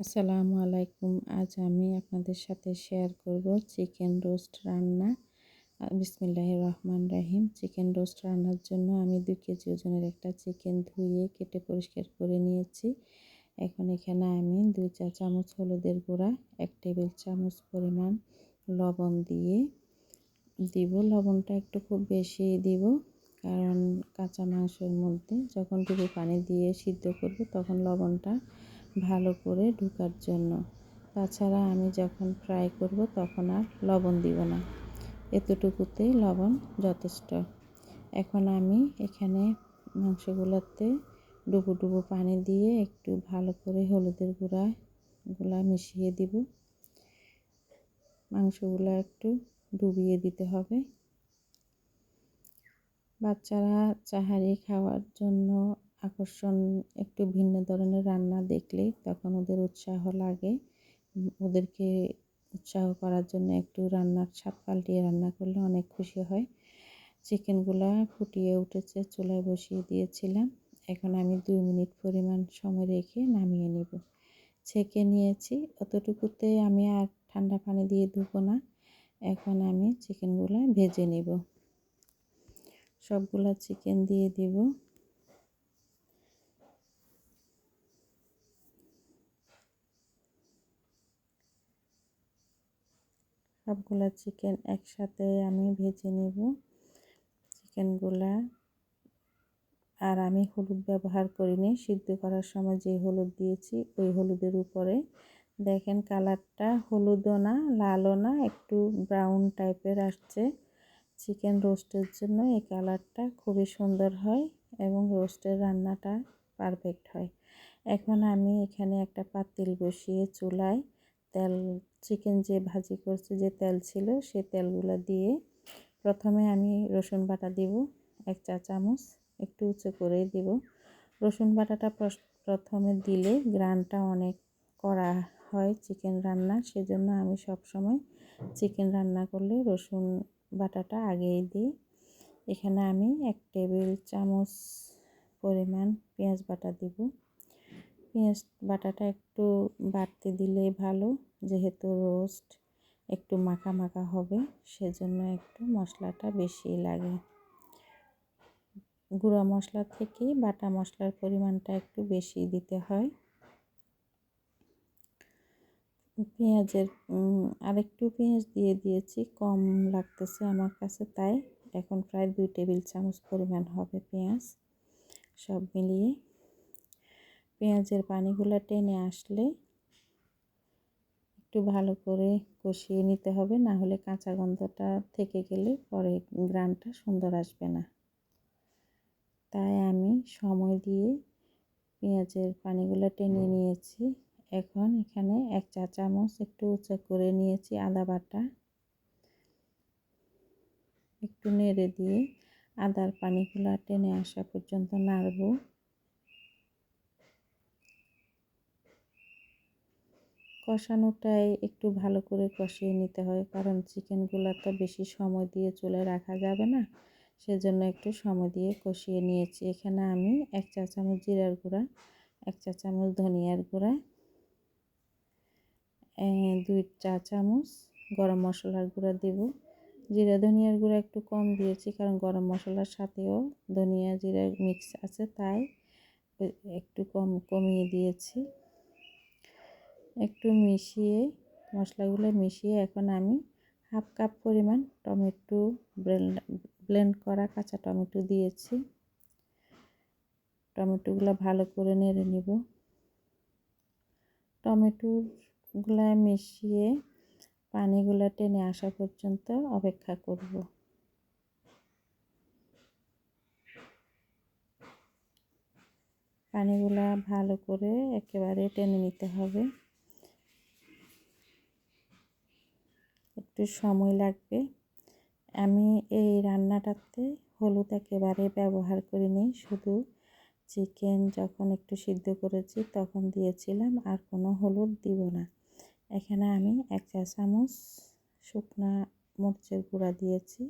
আসসালামু আলাইকুম। আজ আমি আপনাদের সাথে শেয়ার করব চিকেন রোস্ট রান্না। বিসমিল্লাহ রহমান রাহিম। চিকেন রোস্ট রান্নার জন্য আমি দুই কেজি ওজনের একটা চিকেন ধুয়ে কেটে পরিষ্কার করে নিয়েছি। এখন এখানে আমি দুই চা চামচ হলুদের গুঁড়া, এক টেবিল চামচ পরিমাণ লবণ দিয়ে দিব। লবণটা একটু খুব বেশি দিব, কারণ কাঁচা মাংসের মধ্যে যখন ডুবো পানি দিয়ে সিদ্ধ করব তখন লবণটা ভালো করে ঢোকার জন্য। তাছাড়া আমি যখন ফ্রাই করব তখন আর লবণ দিব না। এতটুকুতেই লবণ যথেষ্ট। এখন আমি এখানে মাংসগুলোতে ডুবো ডুবো পানি দিয়ে একটু ভালো করে হলুদের গুঁড়া গুলা মিশিয়ে দিব। মাংসগুলো একটু ডুবিয়ে দিতে হবে। বাচ্চারা চাহারি খাওয়ার জন্য আকর্ষণ, একটু ভিন্ন ধরনের রান্না দেখলে তখন ওদের উৎসাহ লাগে। ওদেরকে উৎসাহ করার জন্য একটু রান্নার স্বাদ পাল্টিয়ে রান্না করলে অনেক খুশি হয়। চিকেনগুলো ফুটিয়ে উঠেছে, চুলায় বসিয়ে দিয়েছিলাম। এখন আমি দুই মিনিট পরিমাণ সময় রেখে নামিয়ে নেব। ছেঁকে নিয়েছি, অতটুকুতে আমি আর ঠান্ডা পানি দিয়ে ধুবো না। এখন আমি চিকেনগুলো ভেজে নেব। সবগুলা চিকেন দিয়ে দিব। সবগুলা চিকেন একসাথে আমি ভেজে নেব। চিকেনগুলা আর আমি হলুদ ব্যবহার করিনি। সিদ্ধ করার সময় যে হলুদ দিয়েছি, ওই হলুদের উপরে। দেখেন কালারটা হলুদও না, লালও না, একটু ব্রাউন টাইপের আসছে। চিকেন রোস্টের জন্য এই কালারটা খুবই সুন্দর হয় এবং রোস্টের রান্নাটা পারফেক্ট হয়। এখন আমি এখানে একটা পাতিল বসিয়ে চুলায় তেল চিকেন যে ভাজি করছে, যে তেল ছিল, সে তেলগুলো দিয়ে প্রথমে আমি রসুন বাটা দিব, এক চা চামচ, একটু উঁচু করে দিব। রসুন বাটাটা প্রথমে দিলে গ্রানটা অনেক করা হয় চিকেন রান্না, সেজন্য আমি সব সময় চিকেন রান্না করলে রসুন বাটাটা আগেই দিই। এখানে আমি এক টেবিল চামচ পরিমাণ পেঁয়াজ বাটা দিব। পেঁয়াজ বাটাটা একটু বাড়তে দিলে ভালো। যেহেতু রোস্ট একটু মাখা মাখা হবে, সেজন্য একটু মশলাটা বেশি লাগে। গুঁড়া মশলা থেকে বাটা মশলার পরিমাণটা একটু বেশি দিতে হয়। পেঁয়াজের আরেকটু পেঁয়াজ দিয়ে দিয়েছি, কম লাগতেছে আমার কাছে তাই। এখন প্রায় দুই টেবিল চামচ পরিমাণ হবে পেঁয়াজ। সব মিলিয়ে পেঁয়াজের পানিগুলো টেনে আসলে একটু ভালো করে কষিয়ে নিতে হবে, না হলে কাঁচা গন্ধটা থেকে গেলে পরে গ্রানটা সুন্দর আসবে না। তাই আমি সময় দিয়ে পেঁয়াজের পানিগুলো টেনে নিয়েছি। এখন এখানে এক চা চামচ একটু উঁচা করে নিয়েছি আদা বাটা। একটু নেড়ে দিয়ে আদার পানিগুলো টেনে আসা পর্যন্ত নাড়ব। কষানোটাই একটু ভালো করে কষিয়ে নিতে হয়। কারণ চিকেনগুলো তো বেশি সময় দিয়ে চলে রাখা যাবে না। সেজন্য একটু সময় দিয়ে কষিয়ে নিয়েছি। এখানে আমি এক চা চামচ জিরার গুঁড়া, এক চা চামচ ধনিয়ার গুঁড়া দুই চা চামচ গরম মশলার গুঁড়া দেব। জিরা, ধনিয়ার গুঁড়া একটু কম দিয়েছি কারণ গরম মশলার সাথেও ধনিয়া জিরা মিক্স আছে তাই একটু কম কমিয়ে দিয়েছি। একটু মিশিয়ে, মশলাগুলো মিশিয়ে এখন আমি হাফ কাপ পরিমাণ টমেটো ব্লেন্ড করা কাঁচা টমেটো দিয়েছি। টমেটোগুলো ভালো করে নেড়ে নিব। টমেটোগুলো মিশিয়ে পানিগুলো টেনে আসা পর্যন্ত অপেক্ষা করব। পানিগুলা ভালো করে একেবারে টেনে নিতে হবে। একটু সময় লাগবে। আমি এই রান্নাটাতে হলুদ একেবারে ব্যবহার করিনি, শুধু চিকেন যখন একটু সিদ্ধ করেছি তখন দিয়েছিলাম, আর কোনো হলুদ দিব না। এখানে আমি এক চা চামচ শুকনা মরিচের গুঁড়া দিয়েছি।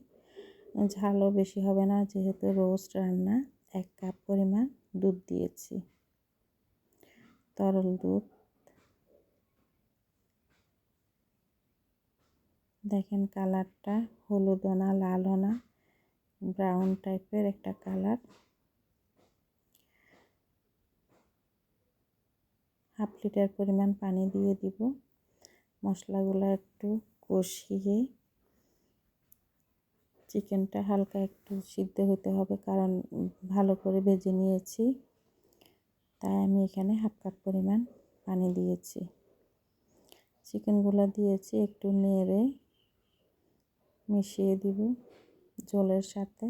ঝালও বেশি হবে না, যেহেতু রোস্ট রান্না, এক কাপ পরিমাণ দুধ দিয়েছি। তরল দুধ দেখেন কালারটা হলুদও না লালও না ব্রাউন টাইপের একটা কালার। হাফ লিটার পরিমাণ পানি দিয়ে দিব। মশলাগুলো একটু কষিয়ে চিকেনটা হালকা একটু সিদ্ধ হতে হবে, কারণ ভালো করে ভেজে নিয়েছি। তাই আমি এখানে হাফ কাপ পরিমাণ পানি দিয়েছি। চিকেনগুলো দিয়েছি একটু নেড়ে মিশিয়ে দিব জলের সাথে।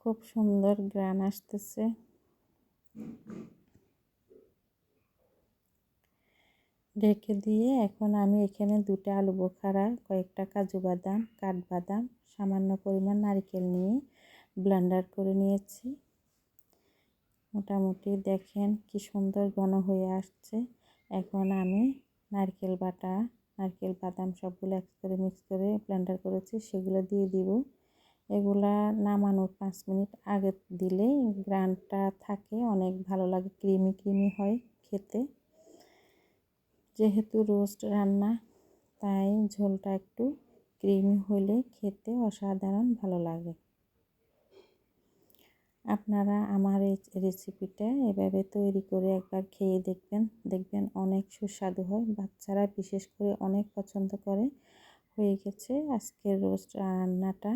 খুব সুন্দর গ্রান আসতেছে। ঢেকে দিয়ে এখন আমি এখানে দুটো আলু বোখারা, কয়েকটা কাজু বাদাম, কাঠবাদাম, সামান্য পরিমাণ নারকেল নিয়ে ব্লান্ডার করে নিয়েছি। মোটামুটি দেখেন কি সুন্দর ঘন হয়ে আসছে। এখন আমি নারকেল বাটা, নারকেল, বাদাম সবগুলো এক করে মিক্স করে ব্লেন্ডার করেছি, সেগুলো দিয়ে দিব। এগুলা নামানোর পাঁচ মিনিট আগে দিলে গ্রানটা থাকে, অনেক ভালো লাগে, ক্রিমি ক্রিমি হয় খেতে। যেহেতু রোস্ট রান্না, তাই ঝোলটা একটু ক্রিমি হলে খেতে অসাধারণ ভালো লাগে। আপনারা আমার এই রেসিপিটা এভাবে তৈরি করে একবার খেয়ে দেখবেন। দেখবেন অনেক সুস্বাদু হয়। বাচ্চারা বিশেষ করে অনেক পছন্দ করে। হয়ে গেছে আজকের রোস্ট রান্নাটা।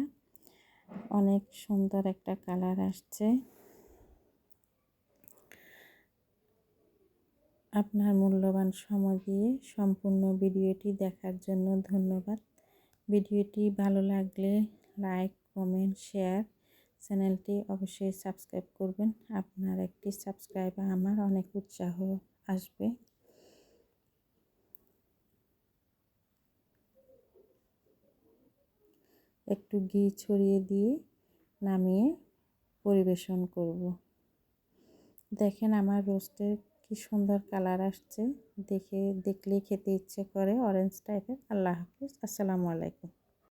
অনেক সুন্দর একটা কালার আসছে। আপনার মূল্যবান সময় দিয়ে সম্পূর্ণ ভিডিওটি দেখার জন্য ধন্যবাদ। ভিডিওটি ভালো লাগলে লাইক কমেন্ট শেয়ার চ্যানেলটি অবশ্যই সাবস্ক্রাইব করবেন। আপনার একটি সাবস্ক্রাইব আমার অনেক উৎসাহ আসবে। একটু ঘি ছড়িয়ে দিয়ে নামিয়ে পরিবেশন করব। দেখেন আমার রোস্টের কি সুন্দর কালার আসছে। দেখে দেখলেই খেতে ইচ্ছে করে, অরেঞ্জ টাইপের। আল্লাহ হাফিজ। আসসালামু আলাইকুম।